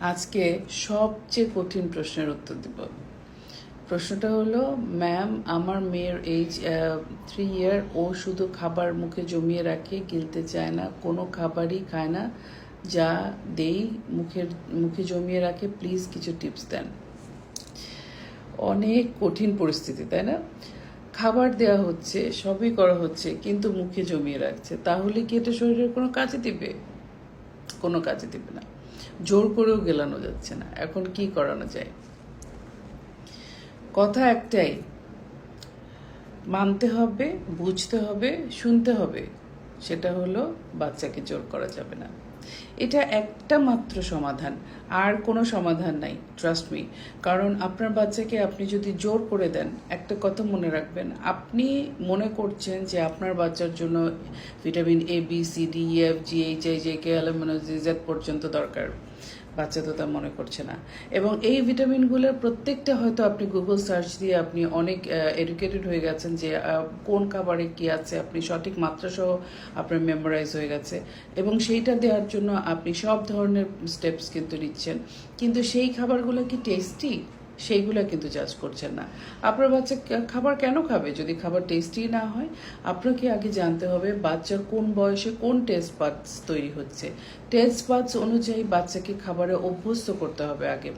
আজকে সবচেয়ে কঠিন প্রশ্নের উত্তর দিব। প্রশ্নটা হলো, ম্যাম, আমার মেয়ের এইজ থ্রি ইয়ার ও শুধু খাবার মুখে জমিয়ে রাখে, গিলতে চায় না, কোনো খাবারই খায় না, যা দেই মুখের, মুখে জমিয়ে রাখে প্লিজ কিছু টিপস দেন। অনেক কঠিন পরিস্থিতি, তাই না? খাবার দেওয়া হচ্ছে, সবই করা হচ্ছে, কিন্তু মুখে জমিয়ে রাখছে, তাহলে কি এটা শরীরের কোনো কাজে দিবে? কোনো কাজে দিবে না। জোর করেও গেলানো যাচ্ছে না। এখন কি করানো যায়? কথা একটাই, মানতে হবে, বুঝতে হবে, শুনতে হবে, সেটা হলো বাচ্চাকে জোর করা যাবে না। এটা একটা মাত্র সমাধান, আর কোনো সমাধান নাই ট্রাস্ট মি কারণ আপনার বাচ্চাকে আপনি যদি জোর করে দেন, একটা কথা মনে রাখবেন, আপনি মনে করছেন যে আপনার বাচ্চার জন্য vitamin A B C D F G H I J K Z পর্যন্ত দরকার। বাচ্চা তো তা মনে করছে না। এবং এই ভিটামিনগুলোর প্রত্যেকটা হয়তো আপনি গুগল সার্চ দিয়ে আপনি অনেক এডুকেটেড হয়ে গেছেন যে কোন খাবারে কি আছে, আপনি সঠিক মাত্রাসহ আপনার মেমোরাইজ হয়ে গেছে। এবং সেইটা দেওয়ার জন্য আপনি সব ধরনের স্টেপস কিন্তু নিচ্ছেন। কিন্তু সেই খাবারগুলো কি টেস্টি সেইগুলো কিন্তু জাজ করছেন না। আপনার বাচ্চা খাবার কেন খাবে? যদি খাবার টেস্টি না হয়, আপনাকে আগে জানতে হবে বাচ্চার কোন বয়সে কোন টেস্ট পার্টস তৈরি হচ্ছে। টেস্ট পার্টস অনুযায়ী বাচ্চাকে খাবারে অভ্যস্ত করতে হবে আগে।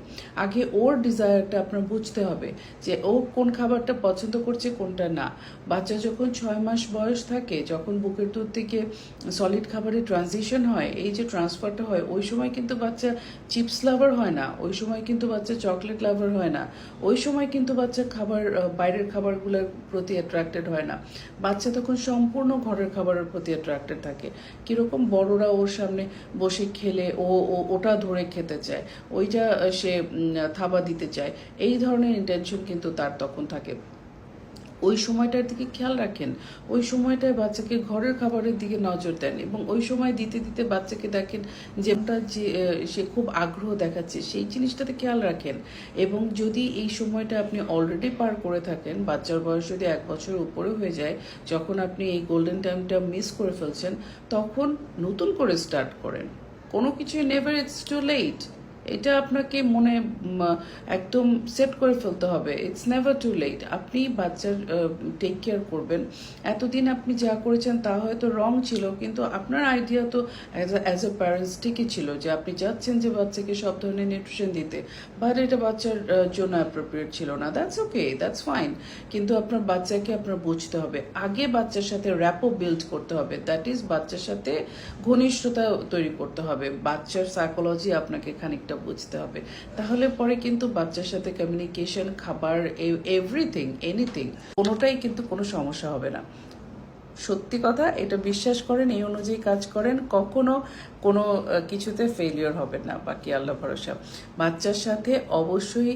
আগে ওর ডিজায়ারটা আপনার বুঝতে হবে যে ও কোন খাবারটা পছন্দ করছে, কোনটা না। বাচ্চা যখন ছয় মাস বয়স থাকে, যখন বুকের দুধ থেকে সলিড খাবারে ট্রানজিশন হয়, এই যে ট্রান্সফারটা হয়, ওই সময় কিন্তু বাচ্চা চিপস লাভার হয় না। ওই সময় কিন্তু বাচ্চা চকলেট লাভার হয় না। ওই সময় কিন্তু বাচ্চা খাবার বাইরের খাবারগুলোর প্রতি অ্যাট্রাক্টেড হয় না। বাচ্চা তখন সম্পূর্ণ ঘরের খাবারের প্রতি অ্যাট্রাক্টেড থাকে। কীরকম বড়রা ওর সামনে বসে খেলে, ও ওটা ধরে খেতে চায়, ওইটা সে থাবা দিতে চায়, এই ধরনের ইন্টেনশন কিন্তু তার তখন থাকে। ওই সময়টার দিকে খেয়াল রাখেন। ওই সময়টায় বাচ্চাকে ঘরের খাবারের দিকে নজর দেন এবং ওই সময় দিতে দিতে বাচ্চাকে দেখেন যেটা যে সে খুব আগ্রহ দেখাচ্ছে, সেই জিনিসটাতে খেয়াল রাখেন। এবং যদি এই সময়টা আপনি অলরেডি পার করে থাকেন, বাচ্চার বয়স যদি এক বছর উপরে হয়ে যায়, যখন আপনি এই গোল্ডেন টাইমটা মিস করে ফেলছেন, তখন নতুন করে স্টার্ট করেন। কোনো কিছুই নেভার ইটস টু লেট এটা আপনাকে মনে একদম সেট করে ফেলতে হবে। ইটস নেভার টু লেট আপনি বাচ্চার টেক কেয়ার করবেন। এতদিন আপনি যা করেছেন তা হয়তো রং ছিল, কিন্তু আপনার আইডিয়া তো অ্যাজ এ প্যারেন্টস ঠিকই ছিল যে আপনি চাচ্ছেন যে বাচ্চাকে সব ধরনের নিউট্রিশন দিতে বাট এটা বাচ্চার জন্য অ্যাপ্রোপ্রিয়েট ছিল না। দ্যাটস ওকে দ্যাটস ফাইন কিন্তু আপনার বাচ্চাকে আপনার বুঝতে হবে। আগে বাচ্চার সাথে র্যাপো বিল্ড করতে হবে। দ্যাট ইজ বাচ্চার সাথে ঘনিষ্ঠতা তৈরি করতে হবে। বাচ্চার সাইকোলজি আপনাকে খানিকটা বুঝতে হবে। তাহলে পরে কিন্তু বাচ্চার সাথে কমিউনিকেশন খাবার এভরিথিং এনিথিং কোনোটাই কিন্তু কোনো সমস্যা হবে না। সত্যি কথা, এটা বিশ্বাস করেন, এই অনুযায়ী কাজ করেন, কখনো কোনো কিছুতে ফেলিওর হবে না, বাকি আল্লাহ ভরসা। বাচ্চার সাথে অবশ্যই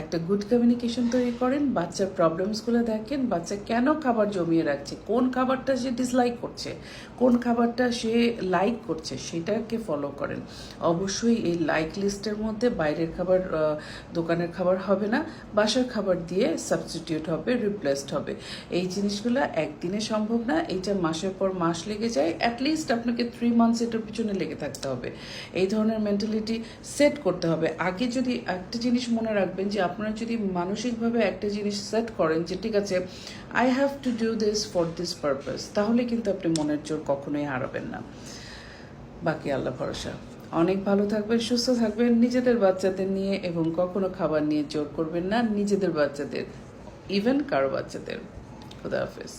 একটা গুড কমিউনিকেশন তৈরি করেন বাচ্চার প্রবলেমসগুলো দেখেন, বাচ্চা কেন খাবার জমিয়ে রাখছে, কোন খাবারটা সে ডিসলাইক করছে, কোন খাবারটা সে লাইক করছে, সেটাকে ফলো করেন। অবশ্যই এই লাইক লিস্টের মধ্যে বাইরের খাবার দোকানের খাবার হবে না, বাসার খাবার দিয়ে সাবস্টিটিউট হবে রিপ্লেসড হবে। এই জিনিসগুলো একদিনে সম্ভব না, এইটা মাসের পর মাস লেগে যায় অ্যাটলিস্ট আপনাকে থ্রি মান্থস এটার পিছনে লেগে থাকতে হবে। এই ধরনের মেন্টালিটি সেট করতে হবে। আগে যদি একটা জিনিস মনে রাখবেন যে আপনারা যদি মানসিকভাবে একটা জিনিস সেট করেন যে, ঠিক আছে I have to do this for this purpose তাহলে কিন্তু আপনি মনের জোর কখনোই হারাবেন না। বাকি আল্লাহ ভরসা। অনেক ভালো থাকবেন, সুস্থ থাকবেন, নিজেদের বাচ্চাদের নিয়ে এবং কখনো খাবার নিয়ে জোর করবেন না, নিজেদের বাচ্চাদের ইভেন কারও বাচ্চাদের। খুদা হাফেজ।